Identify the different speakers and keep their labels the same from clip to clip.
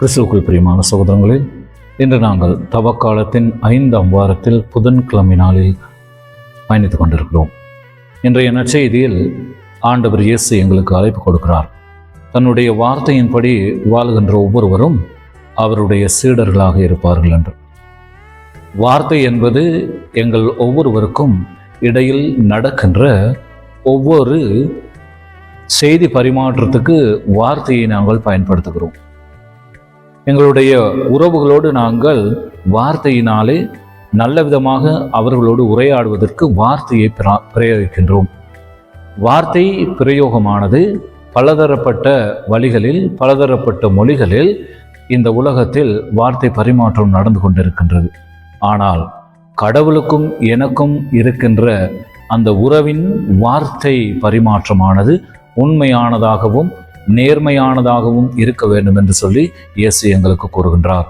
Speaker 1: கிறிஸ்துவுக்குள் பிரியமான சகோதரங்களே இன்று நாங்கள் தவக்காலத்தின் ஐந்தாம் வாரத்தில் புதன்கிழமை நாளில் பயணித்து கொண்டிருக்கிறோம். இன்றைய நற்செய்தியில் ஆண்டவர் இயேசு எங்களுக்கு அழைப்பு கொடுக்கிறார். தன்னுடைய வார்த்தையின்படி வாழ்கின்ற ஒவ்வொருவரும் அவருடைய சீடர்களாக இருப்பார்கள் என்று. வார்த்தை என்பது எங்கள் ஒவ்வொருவருக்கும் இடையில் நடக்கின்ற ஒவ்வொரு செய்தி பரிமாற்றத்துக்கு வார்த்தையை நாங்கள் பயன்படுத்துகிறோம். எங்களுடைய உறவுகளோடு நாங்கள் வார்த்தையினாலே நல்ல விதமாக அவர்களோடு உரையாடுவதற்கு வார்த்தையை பிரா- பிரயோகிக்கின்றோம் வார்த்தை பிரயோகமானது பலதரப்பட்ட வழிகளில் பலதரப்பட்ட மொழிகளில் இந்த உலகத்தில் வார்த்தை பரிமாற்றம் நடந்து கொண்டிருக்கின்றது. ஆனால் கடவுளுக்கும் எனக்கும் இருக்கின்ற அந்த உறவின் வார்த்தை பரிமாற்றமானது உண்மையானதாகவும் நேர்மையானதாகவும் இருக்க வேண்டும் என்று சொல்லி இயேசு எங்களுக்கு கூறுகின்றார்.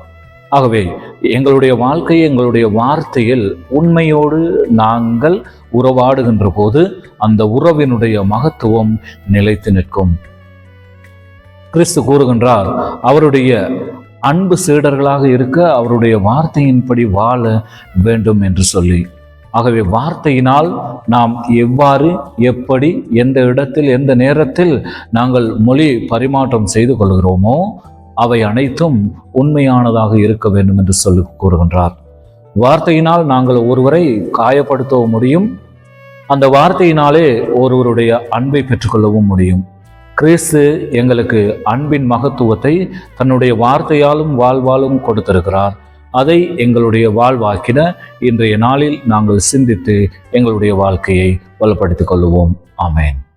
Speaker 1: ஆகவே எங்களுடைய வாழ்க்கை எங்களுடைய வார்த்தையில் உண்மையோடு நாங்கள் உறவாடுகின்ற போது அந்த உறவினுடைய மகத்துவம் நிலைத்து நிற்கும். கிறிஸ்து கூறுகின்றார் அவருடைய அன்பு சீடர்களாக இருக்க அவருடைய வார்த்தையின்படி வாழ வேண்டும் என்று சொல்லி. ஆகவே வார்த்தையினால் நாம் எவ்வாறு எப்படி எந்த இடத்தில் எந்த நேரத்தில் நாங்கள் மொழி பரிமாற்றம் செய்து கொள்கிறோமோ அவை அனைத்தும் உண்மையானதாக இருக்க வேண்டும் என்று சொல்லி கூறுகின்றார். வார்த்தையினால் நாங்கள் ஒருவரை காயப்படுத்தவும் முடியும் அந்த வார்த்தையினாலே ஒருவருடைய அன்பை பெற்றுக்கொள்ளவும் முடியும். கிறிஸ்து எங்களுக்கு அன்பின் மகத்துவத்தை தன்னுடைய வார்த்தையாலும் வாழ்வாலும் கொடுத்திருக்கிறார். அதை எங்களுடைய வாழ்வாக்கின இன்றைய நாளில் நாங்கள் சிந்தித்து எங்களுடைய வாழ்க்கையை வலுப்படுத்திக் கொள்ளுவோம். ஆமேன்.